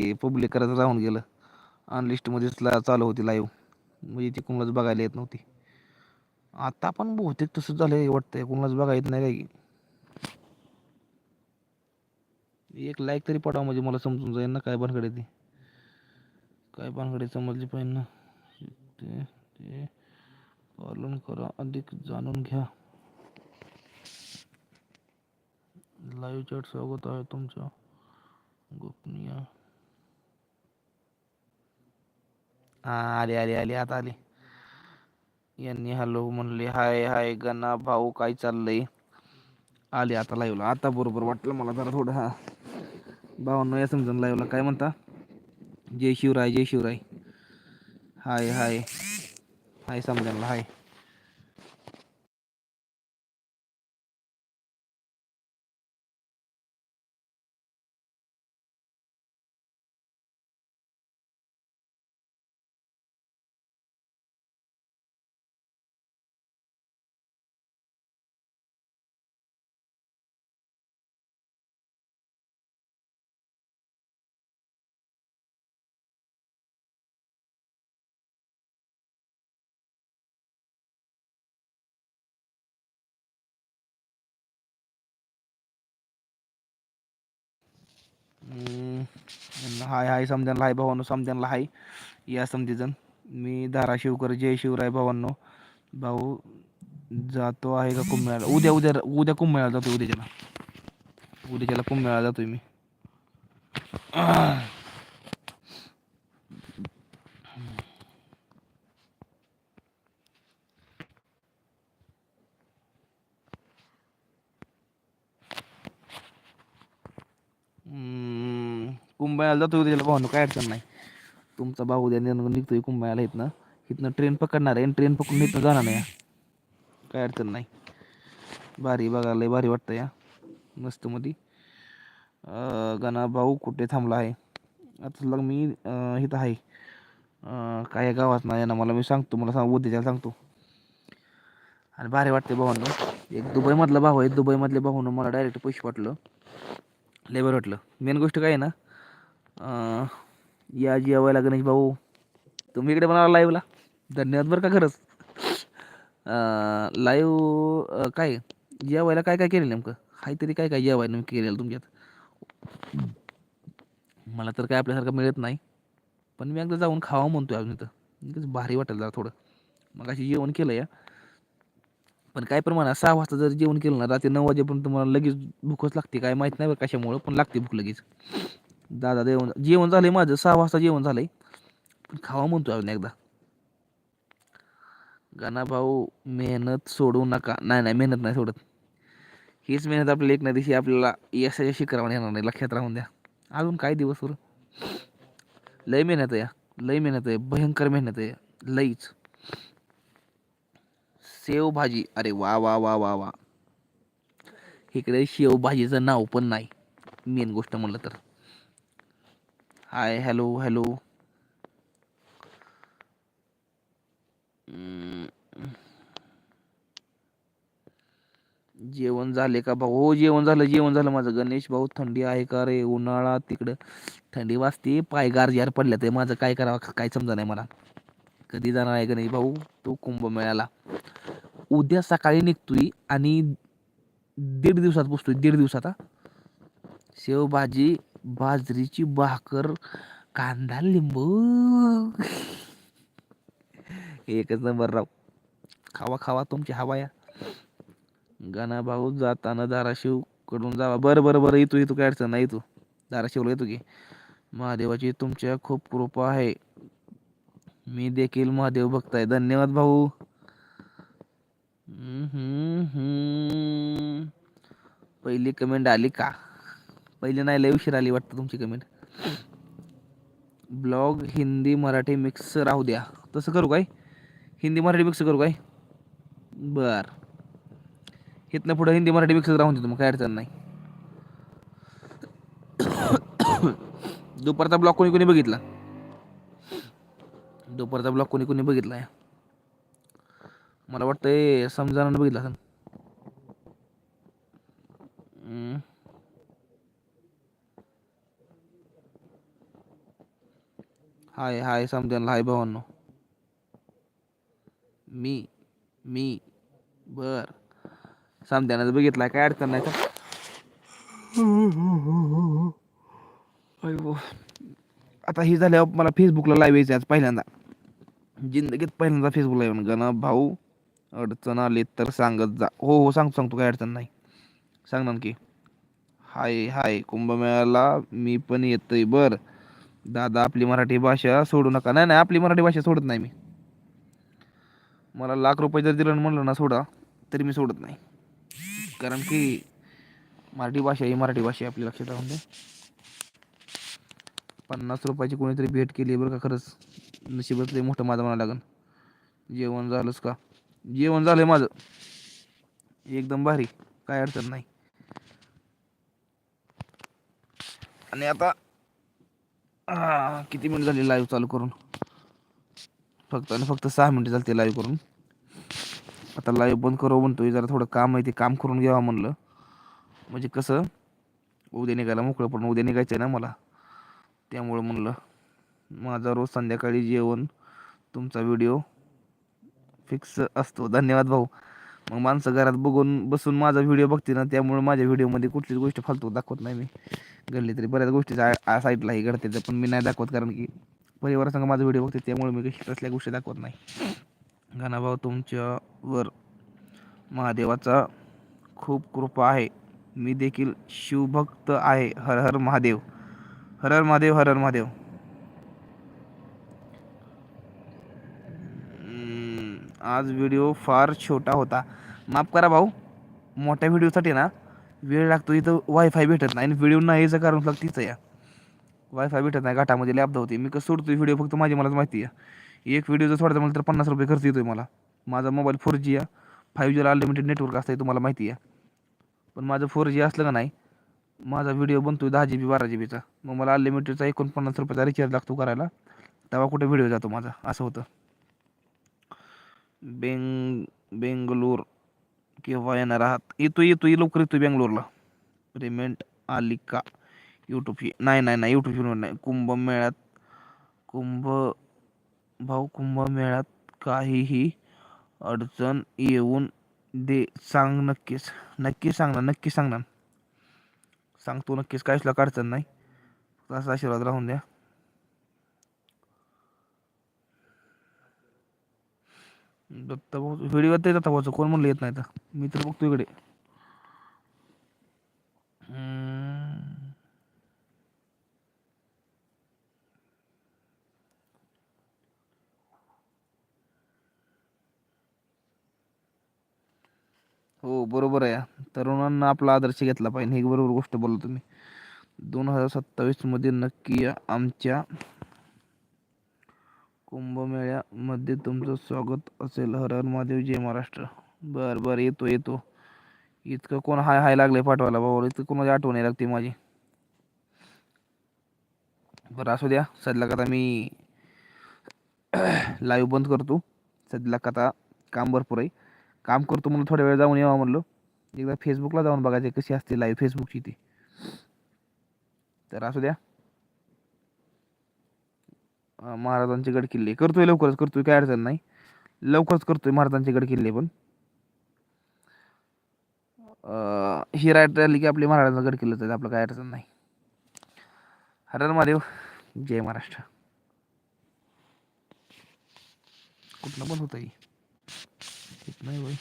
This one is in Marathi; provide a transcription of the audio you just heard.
ते पब्लिक करायचं राहून गेलं. अनलिस्टमध्येच ला चालू होती लाईव्ह म्हणजे ती कुणालाच बघायला येत नव्हती. आता पण बहुतेक तसं झालं वाटतंय. कुणालाच बघायला येत नाही काय एक लाईक तरी पडावं म्हणजे मला समजून जाईल ना काय भानगड ती. काय भानगडे समजली पाहिजे ना. ते ते. पालन करा अधिक जाणून घ्या. लाईव्ह चॅट स्वागत आहे तुमच्या गोपनीय हा आले आले आले आता आले. यांनी हॅलो म्हणले हाय हाय गणा भाऊ काय चाललंय? आले आता लाईव्हला आता बरोबर वाटलं मला जरा थोडं हा. भावांना या समजून लाईव्हला काय म्हणता? जय शिवराय जय शिवराय. हाय हाय. हाय समजायला हाय. हाय हाय समजानला हाय भावांनो समजानला हाय. या समजेजण मी धाराशिवकर जय शिवराय भावांनो. भाऊ जातो आहे का कुंभमेळ्याला? उद्या उद्या उद्या कुंभमेळ्याला जातो उद्याच्याला. उद्याच्याला कुंभमेळ्याला जातोय मी. कुंभमेळ्याला जातो उद्याला भाऊ काय अडचण नाही. तुमचा भाऊ उद्या निघतोय कुंभमेळ्याला इथनं. इथनं ट्रेन पकडणार आहे आणि ट्रेन पकडून इथनं जाणार नाही काय अडचण नाही. भारी बघायला भारी वाटतं या मस्त मध्ये गणा भाऊ कुठे थांबला आहे? आता लग मी इथं आहे. काय गावात नाही ना मला मी सांगतो मला सांग उद्याच्याला सांगतो. आणि भारी वाटते भावांनो. एक दुबईमधला भाऊ आहे. दुबईमधल्या भाऊनं मला डायरेक्ट पैसे वाटलं. लेबर वाटलं. मेन गोष्ट काय आहे ना या जेवायला गणेश भाऊ तुम्ही इकडे म्हणाला लाईव्हला धन्यवाद बरं का खरंच. लाईव्ह काय जेवायला काय काय केलं नेमकं? हाय तरी काय काय जेवायला नेमकं केलेलं तुमच्यात? मला तर काय आपल्यासारखं मिळत नाही पण मी एकदा जाऊन खावा म्हणतोय अजून इथं. भारी वाटेल जरा थोडं. मग अशी जेवण केलं या. पण काय प्रमाणात सहा वाजता जर जेवण केलं ना रात्री नऊ वाजेपर्यंत मला लगेच भूकच लागते. काय माहीत नाही बरं कशामुळं पण लागते भूक लगेच. दादा जेवण जेवण झालंय माझं सहा वाजता जेवण झालंय. पण खावा म्हणतो अजून एकदा. गाणा भाऊ मेहनत सोडू नका. नाही नाही मेहनत नाही सोडत. हीच मेहनत आपल्याला एक ना दिवशी आपल्याला यशाच्या शिखरावर येणार नाही. लक्षात राहून द्या. अजून काय दिवस लय मेहनत आहे लय मेहनत आहे. भयंकर मेहनत आहे. लईच. शेव भाजी. अरे वा वा वा वा वा. इकडे शेव भाजीचं नाव पण नाही. मेन गोष्ट म्हणलं तर. हाय हॅलो हॅलो जेवण झाले का भाऊ? हो जेवण झालं जेवण झालं. माझं गणेश भाऊ थंडी आहे का रे? उन्हाळा तिकडं. थंडी वाजते पाय गार जार पडल्या ते माझं काय करावं? काय समजा नाही मला. कधी जाणार आहे गणेश भाऊ? तो कुंभमेळ्याला. उद्या सकाळी निघतोय आणि दीड दिवसात पोचतोय. दीड दिवसात शेवभाजी बाजरीची भाकर कांदा लिंबू. एकच नंबर राव. खावा खावा तुमची हवा या. गाणा भाऊ जाताना धाराशिवकडून जावा. बरं बरं बरं. येतो येतो. काय अडचण नाही तू धाराशिवला येतो की. महादेवाची तुमच्या खूप कृपा आहे. मी देखील महादेव भक्त आहे धन्यवाद भाऊ. पहिली कमेंट आली का? पहिली नाही लय उशीर आली वाटतं तुमची comment. Blog Hindi Marathi mix राहू द्या. तसं करू काय? हिंदी मराठी मिक्स करू काय? बर. इथनं पुढं हिंदी मराठी मिक्स राहून देतो मग काय अडचण नाही. दुपारचा ब्लॉग कोणी कोणी बघितला? दुपारचा ब्लॉग कोणी कोणी बघितला मला वाटतं समजानं बघितला असेल. हाय हाय समजायला हाय भावांनो. मी मी बर. समध्यानं बघितलाय काय अडचण नाही का आता ही झाल्यावर मला फेसबुकला लाईव्ह यायचं आज पहिल्यांदा. जिंदगीत पहिल्यांदा फेसबुकला येऊन गण भाऊ अडचण आली तर सांगत जा. हो हो सांगतो सांगतो काय अडचण नाही. सांग ना की. हाय हाय कुंभमेळ्याला मी पण येतोय बर. दादा आपली मराठी भाषा सोडू नका. नाही नाही आपली मराठी भाषा सोडत नाही मी. मला लाख रुपये जर दिलं म्हणलं ना सोडा तरी मी सोडत नाही. कारण की मराठी भाषा ही मराठी भाषा आपली लक्षात राहून दे. पन्नास रुपयाची कोणीतरी भेट केली बरं का खरंच. नशीबच लय मोठं माझं म्हणा लागन. जेवण झालंच का? जेवण झालंय माझं. एकदम भारी. काय अडचण नाही. आणि आता किती मिनिट झाली लाईव्ह चालू करून? फक्त आणि फक्त सहा मिनिटं झाली लाईव्ह करून. आता लाईव्ह बंद करू म्हणतोय जरा थोडं काम आहे ते काम करून घ्यावं म्हणलं. म्हणजे कसं उद्या निघायला मोकळं पण उद्या निघायचं आहे ना मला. त्यामुळं म्हणलं माझा रोज संध्याकाळी जेवण तुमचा व्हिडिओ फिक्स असतो. धन्यवाद भाऊ. मग माणसं घरात बघून बसून माझा व्हिडिओ बघते ना त्यामुळे माझ्या व्हिडिओमध्ये कुठलीच गोष्ट फालतू दाखवत नाही मी. घडली तरी बऱ्याच गोष्टी साईडलाही घडते पण मी नाही दाखवत कारण की परिवारासंग माझा व्हिडिओ बघते त्यामुळे मी काही असल्या गोष्टी दाखवत नाही. घनाभाऊ तुमच्यावर महादेवाचा खूप कृपा आहे. मी देखील शिवभक्त आहे. हर हर महादेव. हर हर महादेव हर हर महादेव. आज व्हिडिओ फार छोटा होता. माफ करा भाऊ मोठ्या व्हिडिओसाठी ना वेळ लागतो इथं वायफाय भेटत नाही आणि व्हिडिओ नाही याचं कारण लागतं तिचं या वायफाय भेटत नाही घाटामध्ये लॅब होती मी कसं सोडतोय व्हिडिओ फक्त माझी मलाच माहिती आहे. एक व्हिडिओ जर सोडायचा मला तर पन्नास रुपये खर्च येतोय मला. माझा मोबाईल फोर जी आहे. फाईव्ह जीला अनलिमिटेड नेटवर्क असतं तुम्हाला माहिती आहे. पण माझं फोर जी असलं का नाही माझा व्हिडिओ बनतोय दहा जी बी बारा जी बीचा मग मला अनलिमिटेडचा एकोणपन्नास रुपयाचा रिचार्ज लागतो करायला. तेव्हा कुठे व्हिडिओ जातो माझा असं होतं. बेंग बेंगलोर. केव्हा येणार आहात. येतो येतो ये लवकर येतो बेंगलोरला. पेमेंट आली का? यूट्यूब फी नाही नाही नाही यूट्यूब फिरून नाही. कुंभमेळ्यात कुंभ भाऊ कुंभमेळ्यात काहीही अडचण येऊन दे. सांग नक्कीच. नक्की सांगणार नक्की सांगणार. सांगतो नक्कीच. काहीच लाख अडचण नाही. तसा आशीर्वाद राहून द्या. दत्ता भाऊ व्हिडिओ येते दत्ता भाऊचं. कोण म्हणलं येत नाही तर? मी तर बघतो इकडे. हो बरोबर आहे तरुणांना आपला आदर्श घेतला पाहिजे. ही बरोबर गोष्ट बोलला तुम्ही. दोन हजार सत्तावीसमध्ये नक्की या आमच्या कुंभमेळ्यामध्ये तुमचं स्वागत असेल. हर हर महादेव जय महाराष्ट्र. बर बर येतो येतो. इतकं कोण हाय हाय लागले पाठवायला बाबा. इतकं कोणाची आठवण नाही लागते माझी. बरं असू द्या. सध्या आता मी लाईव्ह बंद करतो. सध्या आता काम भरपूर आहे. काम करतो म्हणून थोड्या वेळ जाऊन यावं म्हणलो. एकदा फेसबुकला जाऊन बघायचे कशी असते लाईव्ह फेसबुकची ती. तर असू द्या. महाराजांचे गड किल्ले. करतोय लवकरच करतोय काय अडचण नाही. लवकरच करतोय महाराजांचे गड किल्ले पण. ही राईट राहिली की आपली महाराजांचा गड किल्ले आहे आपलं काय अडचण नाही. हर महादेव जय महाराष्ट्र. कुठलं पण होतं नाही होय.